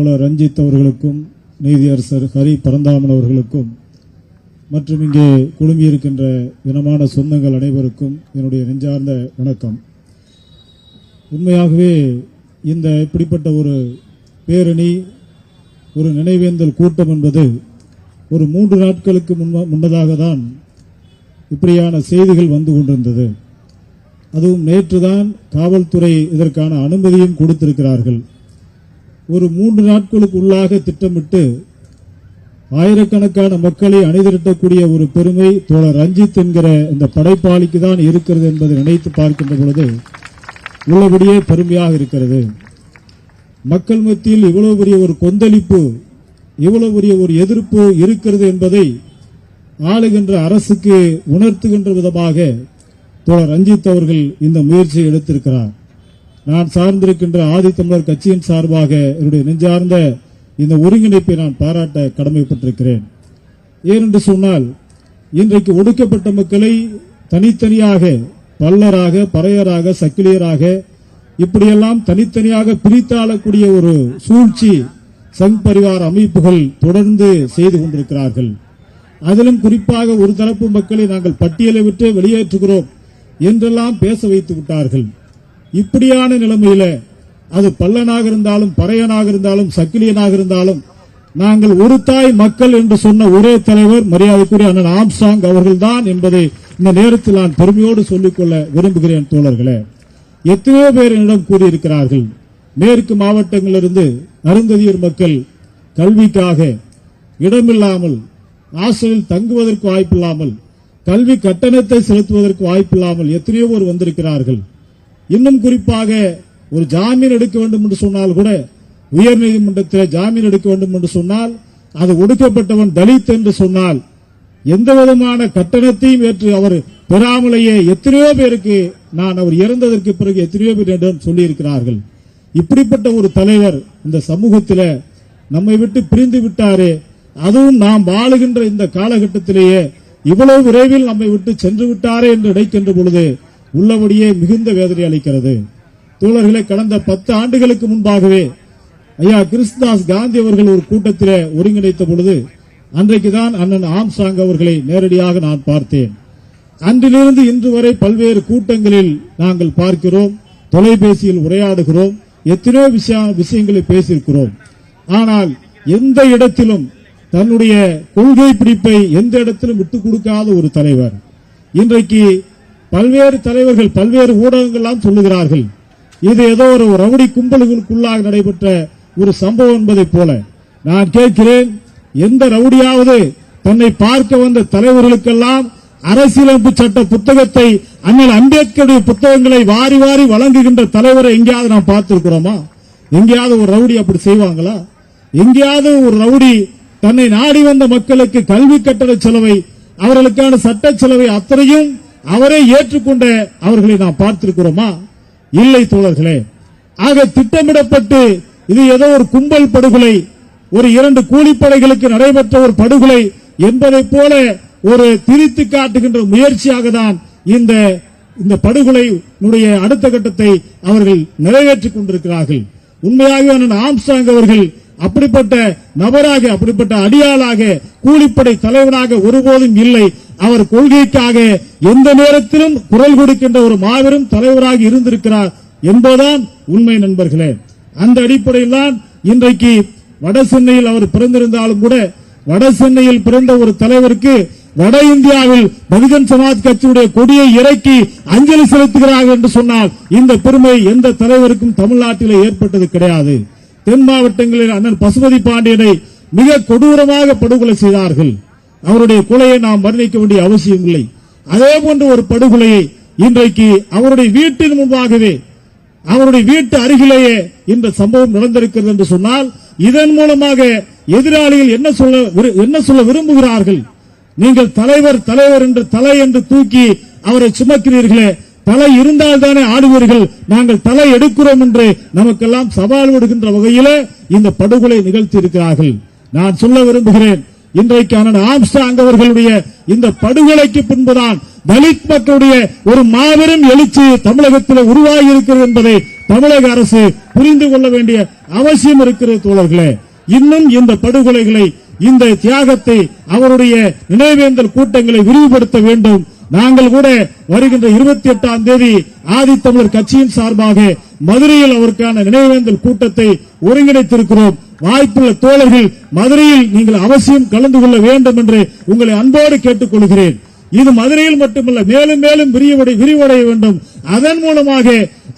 போல ரஞ்சித் அவர்களுக்கும் நீதியரசர் ஹரி பரந்தாமன் அவர்களுக்கும் மற்றும் இங்கே குழுமியிருக்கின்ற இனமான சொந்தங்கள் அனைவருக்கும் என்னுடைய நெஞ்சார்ந்த வணக்கம். உண்மையாகவே இந்த இப்படிப்பட்ட ஒரு பேரணி ஒரு நினைவேந்தல் கூட்டம் என்பது ஒரு மூன்று நாட்களுக்கு முன்ன- முன்னதாக தான் இப்படியான செய்திகள் வந்து கொண்டிருந்தது. அதுவும் நேற்றுதான் காவல்துறை இதற்கான அனுமதியும் கொடுத்திருக்கிறார்கள். ஒரு மூன்று நாட்களுக்கு உள்ளாக திட்டமிட்டு ஆயிரக்கணக்கான மக்களை அணிதிரட்டக்கூடிய ஒரு பெருமை தோழர் ரஞ்சித் என்கிற இந்த படைப்பாளிக்கு தான் இருக்கிறது என்பதை நினைத்து பார்க்கின்ற பொழுது உள்ளபடியே பெருமையாக இருக்கிறது. மக்கள் மத்தியில் இவ்வளவு பெரிய ஒரு கொந்தளிப்பு இவ்வளவு பெரிய ஒரு எதிர்ப்பு இருக்கிறது என்பதை ஆளுகின்ற அரசுக்கு உணர்த்துகின்ற விதமாக தோழர் ரஞ்சித் அவர்கள் இந்த முயற்சியை எடுத்திருக்கிறார். நான் சார்ந்திருக்கின்ற ஆதித்தமிழர் கட்சியின் சார்பாக என்னுடைய நெஞ்சார்ந்த இந்த ஒருங்கிணைப்பை நான் பாராட்ட கடமைப்பட்டிருக்கிறேன். ஏனென்று சொன்னால் இன்றைக்கு ஒடுக்கப்பட்ட மக்களை தனித்தனியாக பல்லராக பறையராக சக்கிலியராக இப்படியெல்லாம் தனித்தனியாக பிரித்தாளக்கூடிய ஒரு சூழ்ச்சி சங் பரிவார அமைப்புகள் தொடர்ந்து செய்து கொண்டிருக்கிறார்கள். அதிலும் குறிப்பாக ஒரு தரப்பு மக்களை நாங்கள் பட்டியலை விட்டு வெளியேற்றுகிறோம் என்றெல்லாம் பேச வைத்து விட்டார்கள். இப்படியான நிலைமையில அது பல்லனாக இருந்தாலும் பறையனாக இருந்தாலும் சக்கிலியனாக இருந்தாலும் நாங்கள் ஒரு தாய் மக்கள் என்று சொன்ன ஒரே தலைவர் மரியாதைக்குரிய அண்ணன் ஆம்சாங் அவர்கள்தான் என்பதை இந்த நேரத்தில் நான் பெருமையோடு சொல்லிக்கொள்ள விரும்புகிறேன் தோழர்களே. எத்தனையோ பேர் என்னிடம் கூறியிருக்கிறார்கள். மேற்கு மாவட்டங்களிலிருந்து அருந்ததியர் மக்கள் கல்விக்காக இடமில்லாமல் ஹாஸ்டலில் தங்குவதற்கு வாய்ப்பில்லாமல் கல்வி கட்டணத்தை செலுத்துவதற்கு வாய்ப்பில்லாமல் எத்தனையோ பேர் வந்திருக்கிறார்கள். இன்னும் குறிப்பாக ஒரு ஜாமீன் எடுக்க வேண்டும் என்று சொன்னால் கூட உயர்நீதிமன்றத்தில் ஜாமீன் எடுக்க வேண்டும் என்று சொன்னால் அது ஒடுக்கப்பட்டவன் தலித் என்று சொன்னால் எந்த விதமான கட்டணத்தையும் ஏற்று அவர் பெறாமலேயே எத்தனையோ பேருக்கு நான் அவர் இறந்ததற்கு பிறகு எத்தனையோ பேரிடம் சொல்லியிருக்கிறார்கள். இப்படிப்பட்ட ஒரு தலைவர் இந்த சமூகத்தில் நம்மை விட்டு பிரிந்து விட்டாரே அதுவும் நாம் வாழுகின்ற இந்த காலகட்டத்திலேயே இவ்வளவு விரைவில் நம்மை விட்டு சென்று விட்டாரே என்று நினைக்கின்ற பொழுது உள்ளபடியே மிகுந்த வேதனை அளிக்கிறது. தோழர்களை கடந்த பத்து ஆண்டுகளுக்கு முன்பாகவே ஐயா கிருஷ்ணதாஸ் காந்தி அவர்கள் ஒரு கூட்டத்தில் ஒருங்கிணைத்த பொழுது அன்றைக்குதான் அண்ணன் ஆம்சாங் அவர்களை நேரடியாக நான் பார்த்தேன். அன்றிலிருந்து இன்று வரை பல்வேறு கூட்டங்களில் நாங்கள் பார்க்கிறோம் தொலைபேசியில் உரையாடுகிறோம் எத்தனையோ விஷய- விஷயங்களை பேசியிருக்கிறோம். ஆனால் எந்த இடத்திலும் தன்னுடைய கொள்கை பிடிப்பை எந்த இடத்திலும் விட்டுக் கொடுக்காத ஒரு தலைவர். இன்றைக்கு பல்வேறு தலைவர்கள் பல்வேறு ஊடகங்கள்லாம் சொல்லுகிறார்கள். இது ஏதோ ஒரு ரவுடி கும்பல்களுக்குள்ளாக நடைபெற்ற ஒரு சம்பவம் என்பதைப் போல. நான் கேட்கிறேன் எந்த ரவுடியாவது தன்னை பார்க்க வந்த தலைவர்களுக்கெல்லாம் அரசியலமைப்பு சட்ட புத்தகத்தை அண்ணல் அம்பேத்கருடைய புத்தகங்களை வாரி வாரி வழங்குகின்ற தலைவரை எங்கேயாவது நாம் பார்த்திருக்கிறோமா? எங்கேயாவது ஒரு ரவுடி அப்படி செய்வாங்களா? எங்கேயாவது ஒரு ரவுடி தன்னை நாடி வந்த மக்களுக்கு கல்வி கட்டண செலவை அவர்களுக்கான சட்ட செலவை அத்தனையும் அவரை ஏற்றுக்கொண்ட அவர்களை நாம் பார்த்திருக்கிறோமா? இல்லை தோழர்களே. ஆக திட்டமிடப்பட்டு இது ஏதோ ஒரு கும்பல் படுகொலை ஒரு இரண்டு கூலிப்படைகளுக்கு நடைபெற்ற ஒரு படுகொலை என்பதை போல ஒரு திரித்து காட்டுகின்ற முயற்சியாக தான் இந்த இந்த படுகொலையினுடைய அடுத்த கட்டத்தை அவர்கள் நிறைவேற்றிக் கொண்டிருக்கிறார்கள். உண்மையாகவே ஆம்சாங் அவர்கள் அப்படிப்பட்ட நபராக அப்படிப்பட்ட அடியாளாக கூலிப்படை தலைவனாக ஒருபோதும் இல்லை. அவர் கொள்கைக்காக எந்த நேரத்திலும் குரல் கொடுக்கின்ற ஒரு மாபெரும் தலைவராக இருந்திருக்கிறார் என்பதுதான் உண்மை நண்பர்களே. அந்த அடிப்படையில் தான் இன்றைக்கு வட சென்னையில் அவர் பிறந்திருந்தாலும் கூட வட சென்னையில் பிறந்த ஒரு தலைவருக்கு வட இந்தியாவில் பகுஜன் சமாஜ் கட்சியுடைய கொடியை இறக்கி அஞ்சலி செலுத்துகிறார்கள் என்று சொன்னால் இந்த பெருமை எந்த தலைவருக்கும் தமிழ்நாட்டிலே ஏற்பட்டது கிடையாது. தென் மாவட்டங்களில் அண்ணன் பசுபதி பாண்டியனை மிக கொடூரமாக படுகொலை செய்தார்கள். அவருடைய கொலையை நாம் வர்ணிக்க வேண்டிய அவசியம் இல்லை. அதே போன்ற ஒரு படுகொலையை இன்றைக்கு அவருடைய வீட்டின் முன்பாகவே அவருடைய வீட்டு அருகிலேயே இந்த சம்பவம் நடந்திருக்கிறது என்று சொன்னால் இதன் மூலமாக எதிராளிகள் என்ன சொல்ல விரு- என்ன சொல்ல விரும்புகிறார்கள்? நீங்கள் தலைவர் தலைவர் என்று தலை என்று தூக்கி அவரை சுமக்கிறீர்களே தலை இருந்தால் தானே ஆடுவீர்கள். நாங்கள் தலை எடுக்கிறோம் என்று நமக்கெல்லாம் சவால் விடுகின்ற வகையிலே இந்த படுகொலை நிகழ்த்தி இருக்கிறார்கள் நான் சொல்ல விரும்புகிறேன் இன்றைக்கு அண்ணன் ஆம்ஸ்டாங் அவர்களுடைய இந்த படுகொலைக்கு பின்புதான் தலித் மக்களுடைய ஒரு மாபெரும் எழுச்சி தமிழகத்தில் உருவாகி இருக்கிறது என்பதை தமிழக அரசு புரிந்து கொள்ள வேண்டிய அவசியம் இருக்கிறது தோழர்களே. இன்னும் இந்த படுகொலைகளை இந்த தியாகத்தை அவருடைய நினைவேந்தல் கூட்டங்களை விரிவுபடுத்த வேண்டும். நாங்கள் கூட வருகின்ற இருபத்தி எட்டாம் தேதி ஆதித்தமிழர் கட்சியின் சார்பாக மதுரையில் அவருக்கான நினைவேந்தல் கூட்டத்தை ஒருங்கிணைத்திருக்கிறோம். வாய்ப்புள்ள தோழர்கள் மதுரையில் நீங்கள் அவசியம் கலந்து கொள்ள வேண்டும் என்று உங்களை அன்போடு கேட்டுக்கொள்கிறேன். இது மதுரையில் மட்டுமல்ல மேலும் மேலும் விரிவடை விரிவடைய வேண்டும். அதன் மூலமாக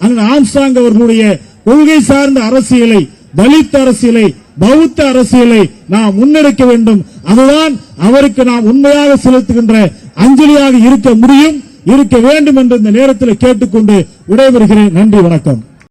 அண்ணன் ஆம்ஸ்டாங் அவர்களுடைய கொள்கை சார்ந்த அரசியலை தலித் அரசியலை பௌத்த அரசியலை நாம் முன்னெடுக்க வேண்டும். அதுதான் அவருக்கு நாம் உண்மையாக செலுத்துகின்ற அஞ்சலியாக இருக்க முடியும் இருக்க வேண்டும் என்று இந்த நேரத்தில் கேட்டுக்கொண்டு விடைபெறுகிறேன். நன்றி வணக்கம்.